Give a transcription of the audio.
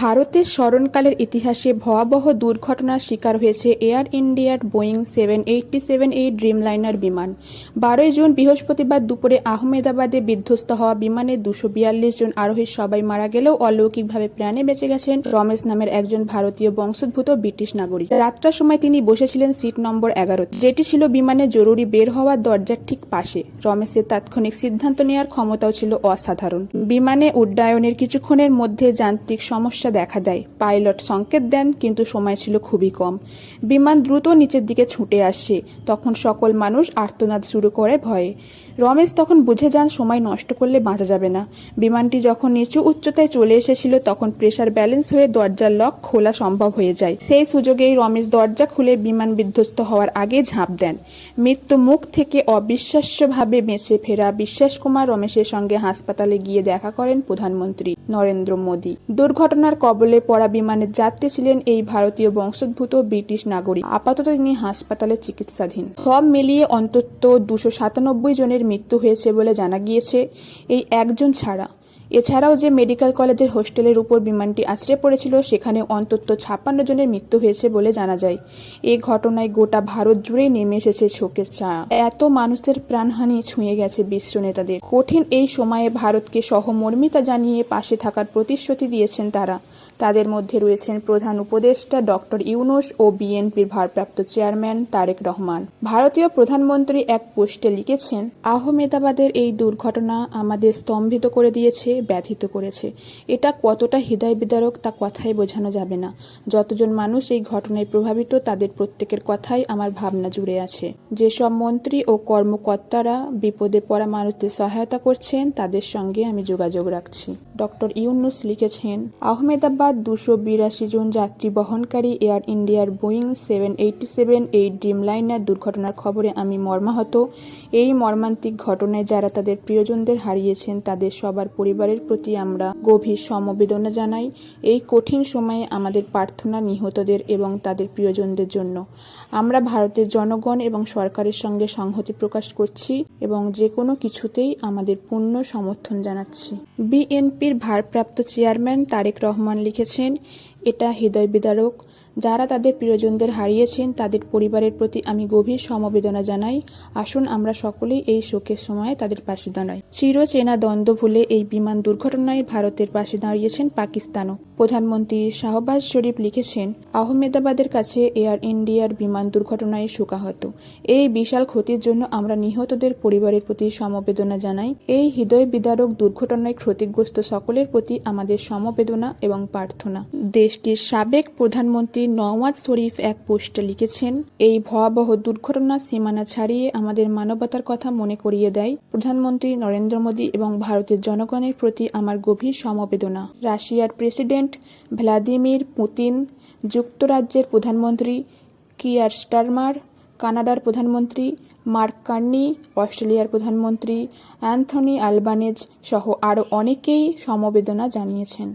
ভারতের স্মরণকালের ইতিহাসে ভয়াবহ দুর্ঘটনার শিকার হয়েছে এয়ার ইন্ডিয়ার বোয়িং সেভেন এইটটি সেভেন এই ড্রিমলাইনার বিমান। বারোই জুন বৃহস্পতিবার দুপুরে আহমেদাবাদে বিধ্বস্ত হওয়া বিমানে দুশো বিয়াল্লিশ জন আরোহীর সবাই মারা গেলেও অলৌকিকভাবে প্রাণে বেঁচে গেছেন রমেশ নামের একজন ভারতীয় বংশোদ্ভূত ব্রিটিশ নাগরিক। যাত্রার সময় তিনি বসেছিলেন সিট নম্বর এগারো যেটি ছিল বিমানে জরুরি বের হওয়ার দরজার ঠিক পাশে। রমেশের তাৎক্ষণিক সিদ্ধান্ত নেওয়ার ক্ষমতাও ছিল অসাধারণ। বিমানে উড্ডয়নের কিছুক্ষণের মধ্যে যান্ত্রিক সমস্যা দেখা দেয়। পাইলট সংকেত দেন, কিন্তু সময় ছিল খুবই কম। বিমান দ্রুত নিচের দিকে ছুটে আসে। তখন সকল মানুষ আর্তনাদ শুরু করে ভয়ে। রমেশ তখন বুঝে যান সময় নষ্ট করলে বাঁচা যাবে না। বিমানটি যখন নিচু উচ্চতায় চলে এসেছিল, তখন প্রেসার ব্যালেন্স হয়ে দরজার লক খোলা সম্ভব হয়ে যায়। সেই সুযোগেই রমেশ দরজা খুলে বিমান বিধ্বস্ত হওয়ার আগে ঝাঁপ দেন। মৃত্যু মুখ থেকে অবিশ্বাস্যভাবে বেঁচে ফেরা বিশ্বাস কুমার রমেশের সঙ্গে হাসপাতালে গিয়ে দেখা করেন প্রধানমন্ত্রী নরেন্দ্র মোদী। দুর্ঘটনার কবলে পড়া বিমানের যাত্রী ছিলেন এই ভারতীয় বংশোদ্ভূত ব্রিটিশ নাগরিক। আপাতত তিনি হাসপাতালে চিকিৎসাধীন। সব মিলিয়ে অন্তত দুশো সাতানব্বই জনের মৃত্যু হয়েছে বলে জানা গিয়েছে এই একজন ছাড়া। এছাড়াও যে মেডিকেল কলেজের হোস্টেলের উপর বিমানটি আছড়ে পড়েছিল সেখানে অন্তত ছাপ্পান্ন জনের মৃত্যু হয়েছে বলে জানা যায়। এই ঘটনায় গোটা ভারত জুড়েই নেমে এসেছে শোকের ছায়া এত মানুষের প্রাণহানি ছুঁয়ে গেছে বিশ্ব নেতাদের। কঠিন এই সময়ে ভারতকে সহমর্মিতা জানিয়ে পাশে থাকার প্রতিশ্রুতি দিয়েছেন তারা। তাদের মধ্যে রয়েছেন প্রধান উপদেষ্টা ডক্টর ইউনুস ও বিএনপির ভারপ্রাপ্ত চেয়ারম্যান তারেক রহমান। ভারতীয় প্রধানমন্ত্রী এক পোস্টে লিখেছেন, আহমেদাবাদের এই দুর্ঘটনা আমাদের স্তম্ভিত করে দিয়েছে, ব্যথিত করেছে। এটা কতটা হৃদয় বিদারক তা কথাই বোঝানো যাবে না। যতজন মানুষ এই ঘটনায় প্রভাবিত, তাদের প্রত্যেকের কথাই আমার ভাবনা জুড়ে আছে। যেসব মন্ত্রী ও কর্মকর্তারা বিপদে পড়া মানুষদের সহায়তা করছেন, তাদের সঙ্গে আমি যোগাযোগ রাখছি। ডক্টর ইউনুস লিখেছেন, আহমেদাবাদ দুশো বিরাশি জন যাত্রী বহনকারী এয়ার ইন্ডিয়ার বোয়িং সেভেন এইটটি সেভেন এই ড্রিমলাইনার দুর্ঘটনার খবরে আমি মর্মাহত। এই মর্মান্তিক ঘটনায় যারা তাদের প্রিয়জনদের হারিয়েছেন, তাদের সবার পরিবারের প্রতি আমরা গভীর সমবেদনা জানাই। এই কঠিন সময়ে আমাদের প্রার্থনা নিহতদের এবং তাদের প্রিয়জনদের জন্য। আমরা ভারতের জনগণ এবং সরকারের সঙ্গে সংহতি প্রকাশ করছি এবং যে কোনো কিছুতেই আমাদের পূর্ণ সমর্থন জানাচ্ছি। বিএনপির ভারপ্রাপ্ত চেয়ারম্যান তারেক রহমান লিখেছেন এটা হৃদয় বিদারক যারা তাদের প্রিয়জনদের হারিয়েছেন, তাদের পরিবারের প্রতি আমি গভীর সমবেদনা জানাই। আসুন আমরা সকলেই এই শোকের সময়ে তাদের পাশে দাঁড়াই। চিরচেনা দ্বন্দ্ব ভুলে এই বিমান দুর্ঘটনায় ভারতের পাশে দাঁড়িয়েছেন পাকিস্তানও। প্রধানমন্ত্রী শাহবাজ শরীফ লিখেছেন, আহমেদাবাদের কাছে এয়ার ইন্ডিয়ার বিমান দুর্ঘটনায় শোকাহত। এই বিশাল ক্ষতির জন্য আমরা নিহতদের পরিবারের প্রতি সমবেদনা জানাই। এই হৃদয় বিদারক দুর্ঘটনায় ক্ষতিগ্রস্ত সকলের প্রতি আমাদের সমবেদনা এবং প্রার্থনা। দেশটির সাবেক প্রধানমন্ত্রী নওয়াজ শরীফ এক পোস্টে লিখেছেন, এই ভয়াবহ দুর্ঘটনা সীমানা ছাড়িয়ে আমাদের মানবতার কথা মনে করিয়ে দেয় প্রধানমন্ত্রী নরেন্দ্র মোদী এবং ভারতের জনগণের প্রতি আমার গভীর সমবেদনা। রাশিয়ার প্রেসিডেন্ট ভ্লাদিমির পুতিন, যুক্তরাজ্যের প্রধানমন্ত্রী কিয়ার স্টারমার, কানাডার প্রধানমন্ত্রী মার্ক কার্নি, অস্ট্রেলিয়ার প্রধানমন্ত্রী অ্যান্থনি আলবানেজ সহ আরও অনেকেই সমবেদনা জানিয়েছেন।